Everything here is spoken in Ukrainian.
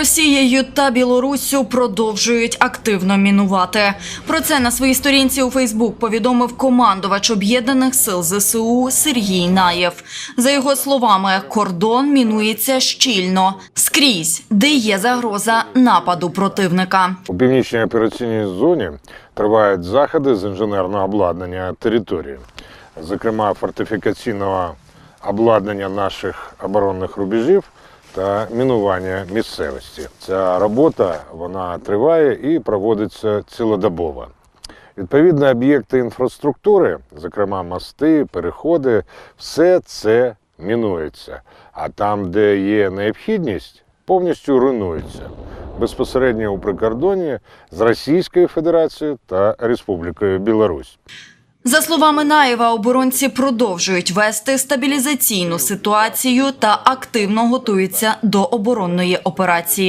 Росією та Білоруссю продовжують активно мінувати. Про це на своїй сторінці у Фейсбук повідомив командувач об'єднаних сил ЗСУ Сергій Наєв. За його словами, кордон мінується щільно скрізь, де є загроза нападу противника. У північній операційній зоні тривають заходи з інженерного обладнання території, зокрема фортифікаційного обладнання наших оборонних рубежів та мінування місцевості. Ця робота вона триває і проводиться цілодобово. Відповідно, об'єкти інфраструктури, зокрема мости, переходи, все це мінується. А там, де є необхідність, повністю руйнується безпосередньо у прикордоні з Російською Федерацією та Республікою Білорусь. За словами Наєва, оборонці продовжують вести стабілізаційну ситуацію та активно готуються до оборонної операції.